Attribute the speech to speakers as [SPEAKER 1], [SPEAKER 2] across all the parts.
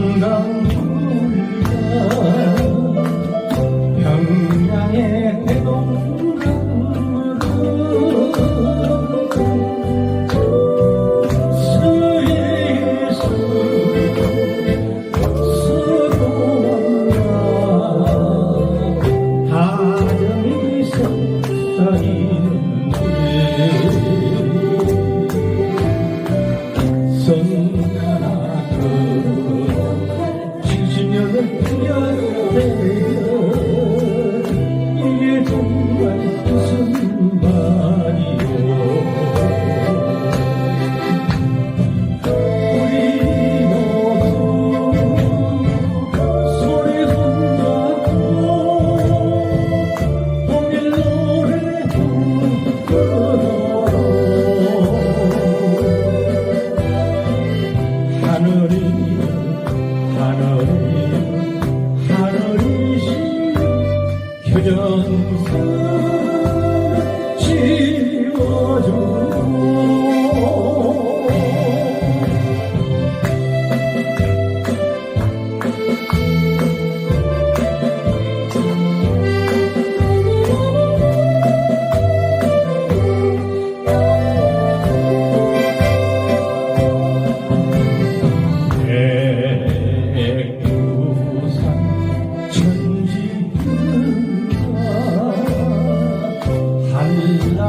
[SPEAKER 1] 한강 울다 하늘이여 하늘이여 하늘이신 휴전사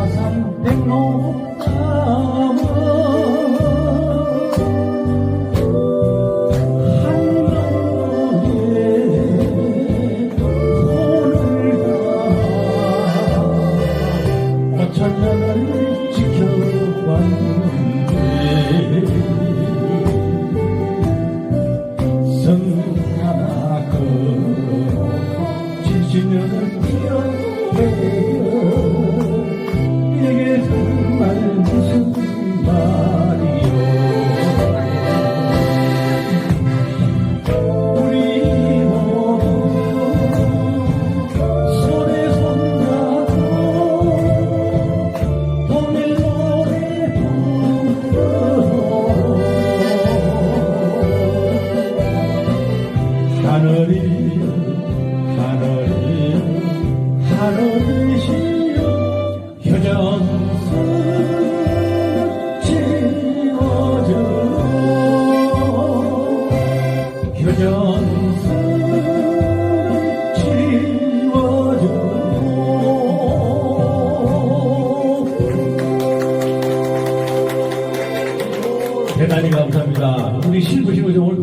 [SPEAKER 1] 가산 백로 천년을 지켜봤는데 성하나 그 지진을 피어내 대단히 감사합니다. 우리 실부시고 오늘